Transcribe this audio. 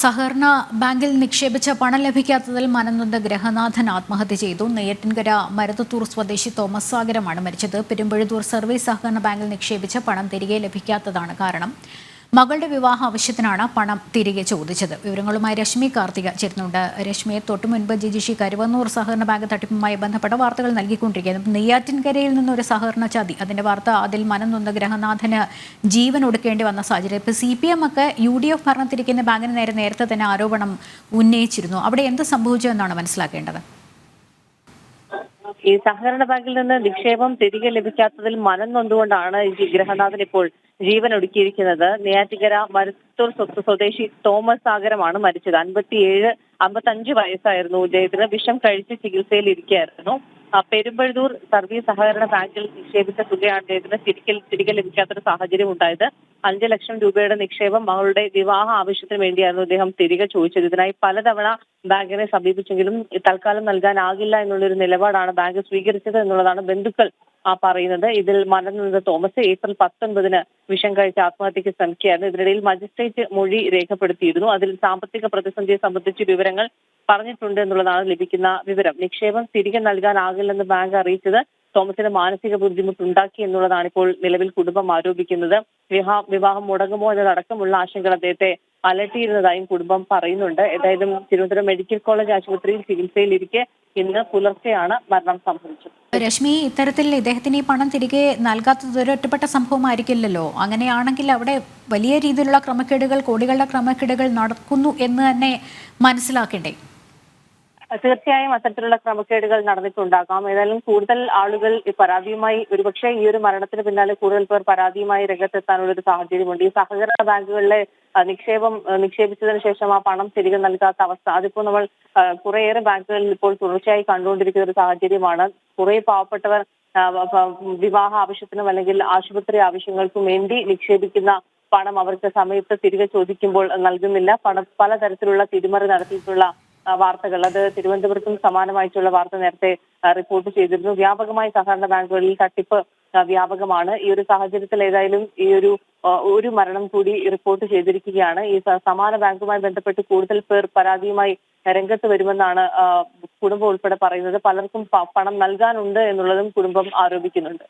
സഹകരണ ബാങ്കിൽ നിക്ഷേപിച്ച പണം ലഭിക്കാത്തതിൽ മനംനൊന്ത ഗ്രഹനാഥൻ ആത്മഹത്യ ചെയ്തു. നെയ്യറ്റിൻകര മരുതത്തൂർ സ്വദേശി തോമസ് സാഗരമാണ് മരിച്ചത്. പെരുമ്പഴുതൂർ സർവീസ് സഹകരണ ബാങ്കിൽ നിക്ഷേപിച്ച പണം തിരികെ ലഭിക്കാത്തതാണ് കാരണം. മകളുടെ വിവാഹ ആവശ്യത്തിനാണ് പണം തിരികെ ചോദിച്ചത്. വിവരങ്ങളുമായി രശ്മി കാർത്തിക ചേരുന്നുണ്ട്. രശ്മിയെ തൊട്ടു മുൻപ് ജിജിഷി കരുവന്നൂർ സഹകരണ ബാങ്ക് തട്ടിപ്പുമായി ബന്ധപ്പെട്ട വാർത്തകൾ നൽകിക്കൊണ്ടിരിക്കുന്നു. നെയ്യാറ്റിൻകരയിൽ നിന്നൊരു സഹകരണ ചതി. അതിന്റെ വാർത്ത അതിൽ മനം നൊന്ന ഗ്രഹനാഥന് ജീവൻ ഒടുക്കേണ്ടി വന്ന സാഹചര്യം. ഇപ്പൊ സി പി എം ഒക്കെ യു ഡി എഫ് ഭരണത്തിരിക്കുന്ന ബാങ്കിന് നേരെ നേരത്തെ തന്നെ ആരോപണം ഉന്നയിച്ചിരുന്നു. അവിടെ എന്ത് സംഭവിച്ചു എന്നാണ് മനസ്സിലാക്കേണ്ടത്? ഈ സഹകരണ ബാങ്കിൽ നിന്ന് നിക്ഷേപം തിരികെ ലഭിക്കാത്തതിൽ മനം നൊന്തുകൊണ്ടാണ് ഗ്രഹനാഥൻ ഇപ്പോൾ ജീവൻ ഒടുക്കിയിരിക്കുന്നത്. നെയ്യാറ്റിക്കര മരുത്തൂർ സ്വദേശി തോമസ് സാഗരമാണ് മരിച്ചത്. അൻപത്തിയേഴ് അമ്പത്തഞ്ച് വയസ്സായിരുന്നു ഇദ്ദേഹത്തിന്. വിഷം കഴിച്ച് ചികിത്സയിൽ ഇരിക്കുകയായിരുന്നു. പെരുമ്പഴൂർ സർവീസ് സഹകരണ ബാങ്കിൽ നിക്ഷേപിച്ച തുകയാണ് അദ്ദേഹത്തിന് തിരികെ തിരികെ ലഭിക്കാത്തൊരു സാഹചര്യം ഉണ്ടായത് അഞ്ച് ലക്ഷം രൂപയുടെ നിക്ഷേപം മകളുടെ വിവാഹ ആവശ്യത്തിന് വേണ്ടിയായിരുന്നു അദ്ദേഹം തിരികെ ചോദിച്ചത്. ഇതിനായി പലതവണ ബാങ്കിനെ സമീപിച്ചെങ്കിലും തൽക്കാലം നൽകാനാകില്ല എന്നുള്ളൊരു നിലപാടാണ് ബാങ്ക് സ്വീകരിച്ചത് എന്നുള്ളതാണ് ബന്ധുക്കൾ ആ പറയുന്നത്. ഇതിൽ മനംനിന്ന തോമസ് ഏപ്രിൽ പത്തൊൻപതിന് വിഷം കഴിച്ച് ആത്മഹത്യക്ക് ശ്രമിക്കുകയായിരുന്നു ഇതിനിടയിൽ മജിസ്ട്രേറ്റ് മൊഴി രേഖപ്പെടുത്തിയിരുന്നു. അതിൽ സാമ്പത്തിക പ്രതിസന്ധിയെ സംബന്ധിച്ച് വിവരങ്ങൾ പറഞ്ഞിട്ടുണ്ട് എന്നുള്ളതാണ് ലഭിക്കുന്ന വിവരം. നിക്ഷേപം തിരികെ നൽകാനാകില്ലെന്ന് ബാങ്ക് അറിയിച്ചത് തോമസിന് മാനസിക ബുദ്ധിമുട്ടുണ്ടാക്കി എന്നുള്ളതാണ് ഇപ്പോൾ നിലവിൽ കുടുംബം ആരോപിക്കുന്നത്. വിവാഹ വിവാഹം മുടങ്ങുമോ എന്നതടക്കമുള്ള ആശങ്കകൾ അദ്ദേഹത്തെ അലട്ടിയിരുന്നതായും കുടുംബം പറയുന്നുണ്ട്. ഏതായാലും തിരുവനന്തപുരം മെഡിക്കൽ കോളേജ് ആശുപത്രിയിൽ ചികിത്സയിലിരിക്കെ ഇന്ന് പുലർച്ചെയാണ് മരണം സംഭവിച്ചത്. രശ്മി ഇത്തരത്തിൽ ഇദ്ദേഹത്തിന് ഈ പണം തിരികെ നൽകാത്തത് ഒരു ഒറ്റപ്പെട്ട സംഭവമായിരിക്കില്ലല്ലോ. അങ്ങനെയാണെങ്കിൽ അവിടെ വലിയ രീതിയിലുള്ള ക്രമക്കേടുകൾ കോടികളുടെ ക്രമക്കേടുകൾ നടക്കുന്നു എന്ന് തന്നെ മനസ്സിലാക്കേണ്ടേ? തീർച്ചയായും അത്തരത്തിലുള്ള ക്രമക്കേടുകൾ നടന്നിട്ടുണ്ടാകാം. ഏതായാലും കൂടുതൽ ആളുകൾ പരാതിയുമായി ഒരുപക്ഷെ ഈ ഒരു മരണത്തിന് പിന്നാലെ കൂടുതൽ പേർ പരാതിയുമായി രംഗത്തെത്താനുള്ള ഒരു സാഹചര്യമുണ്ട്. ഈ സഹകരണ ബാങ്കുകളിലെ നിക്ഷേപം നിക്ഷേപിച്ചതിന് ശേഷം ആ പണം തിരികെ നൽകാത്ത അവസ്ഥ അതിപ്പോ നമ്മൾ കുറേയേറെ ബാങ്കുകളിൽ ഇപ്പോൾ തുടർച്ചയായി കണ്ടുകൊണ്ടിരിക്കുന്ന ഒരു സാഹചര്യമാണ്. കുറെ പാവപ്പെട്ടവർ വിവാഹ ആവശ്യത്തിനും അല്ലെങ്കിൽ ആശുപത്രി ആവശ്യങ്ങൾക്കും വേണ്ടി നിക്ഷേപിക്കുന്ന പണം അവർക്ക് സമയത്ത് തിരികെ ചോദിക്കുമ്പോൾ നൽകുന്നില്ല. പണം പലതരത്തിലുള്ള തിരിമറി നടത്തിയിട്ടുള്ള വാർത്തകൾ. അത് തിരുവനന്തപുരത്തും സമാനമായിട്ടുള്ള വാർത്ത നേരത്തെ റിപ്പോർട്ട് ചെയ്തിരുന്നു. വ്യാപകമായി സഹകരണ ബാങ്കുകളിൽ തട്ടിപ്പ് വ്യാപകമാണ്. ഈ ഒരു സാഹചര്യത്തിൽ ഏതായാലും ഈ ഒരു ഒരു മരണം കൂടി റിപ്പോർട്ട് ചെയ്തിരിക്കുകയാണ്. ഈ സമാന ബാങ്കുമായി ബന്ധപ്പെട്ട് കൂടുതൽ പേർ പരാതിയുമായി രംഗത്ത് വരുമെന്നാണ് കുടുംബം ഉൾപ്പെടെ പറയുന്നത്. പലർക്കും പണം നൽകാനുണ്ട് എന്നുള്ളതും കുടുംബം ആരോപിക്കുന്നുണ്ട്.